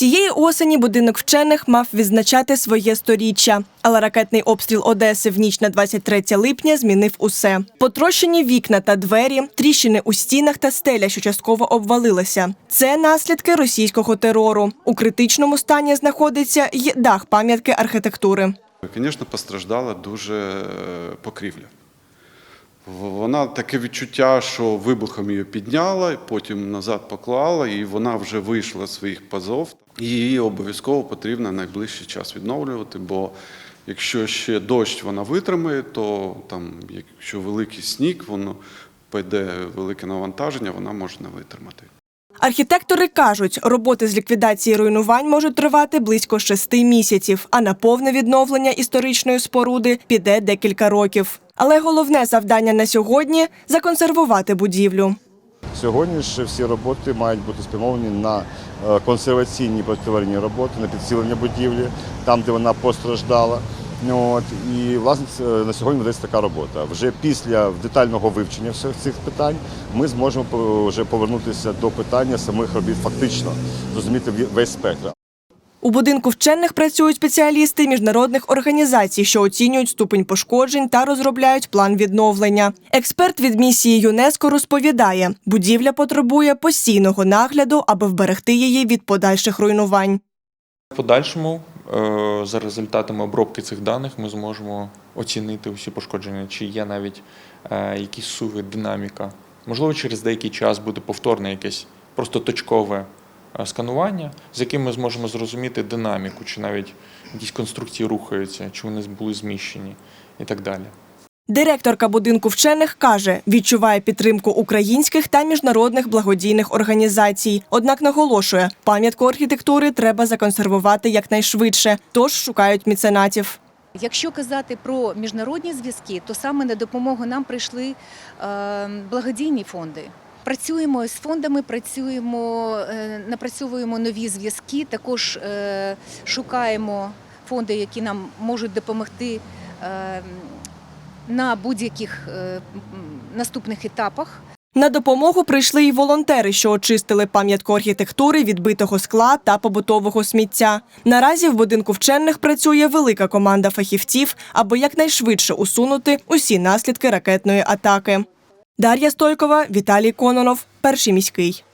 Цієї осені будинок вчених мав відзначати своє сторіччя, але ракетний обстріл Одеси в ніч на 23 липня змінив усе. Потрощені вікна та двері, тріщини у стінах та стеля, що частково обвалилася. Це наслідки російського терору. У критичному стані знаходиться й дах пам'ятки архітектури. Звісно, постраждала дуже е, покрівля. Вона таке відчуття, що вибухом її підняла, потім назад поклала, і вона вже вийшла з своїх пазов. Її обов'язково потрібно найближчий час відновлювати, бо якщо ще дощ вона витримає, то там, якщо великий сніг, воно піде велике навантаження, вона може не витримати. Архітектори кажуть, роботи з ліквідації руйнувань можуть тривати близько шести місяців, а на повне відновлення історичної споруди піде декілька років. Але головне завдання на сьогодні законсервувати будівлю. Сьогодні ж всі роботи мають бути спрямовані на е, консерваційні противарні роботи, на підсилення будівлі, там, де вона постраждала. От, і власне на сьогодні ведеться така робота. Вже після детального вивчення всіх цих питань ми зможемо вже повернутися до питання самих робіт, фактично зрозуміти весь спектр. У будинку вчених працюють спеціалісти міжнародних організацій, що оцінюють ступень пошкоджень та розробляють план відновлення. Експерт від місії ЮНЕСКО розповідає, будівля потребує постійного нагляду, аби вберегти її від подальших руйнувань. В подальшому, е, за результатами обробки цих даних, ми зможемо оцінити усі пошкодження, чи є навіть е, якісь суви, динаміка. Можливо, через деякий час буде повторне якесь просто точкове е, сканування, з яким ми зможемо зрозуміти динаміку, чи навіть якісь конструкції рухаються, чи вони були зміщені і так далі. Директорка будинку вчених каже, відчуває підтримку українських та міжнародних благодійних організацій. Однак наголошує, пам'ятку архітектури треба законсервувати якнайшвидше, тож шукають міценатів. Якщо казати про міжнародні зв'язки, то саме на допомогу нам прийшли е, благодійні фонди. Працюємо з фондами, працюємо, е, напрацьовуємо нові зв'язки. Також е, шукаємо фонди, які нам можуть допомогти на будь-яких е, наступних етапах. На допомогу прийшли й волонтери, що очистили пам'ятку архітектури від битого скла та побутового сміття. Наразі в будинку вчених працює велика команда фахівців, аби якнайшвидше усунути усі наслідки ракетної атаки. Дар'я Стойкова, Віталій Кононов, перший міський.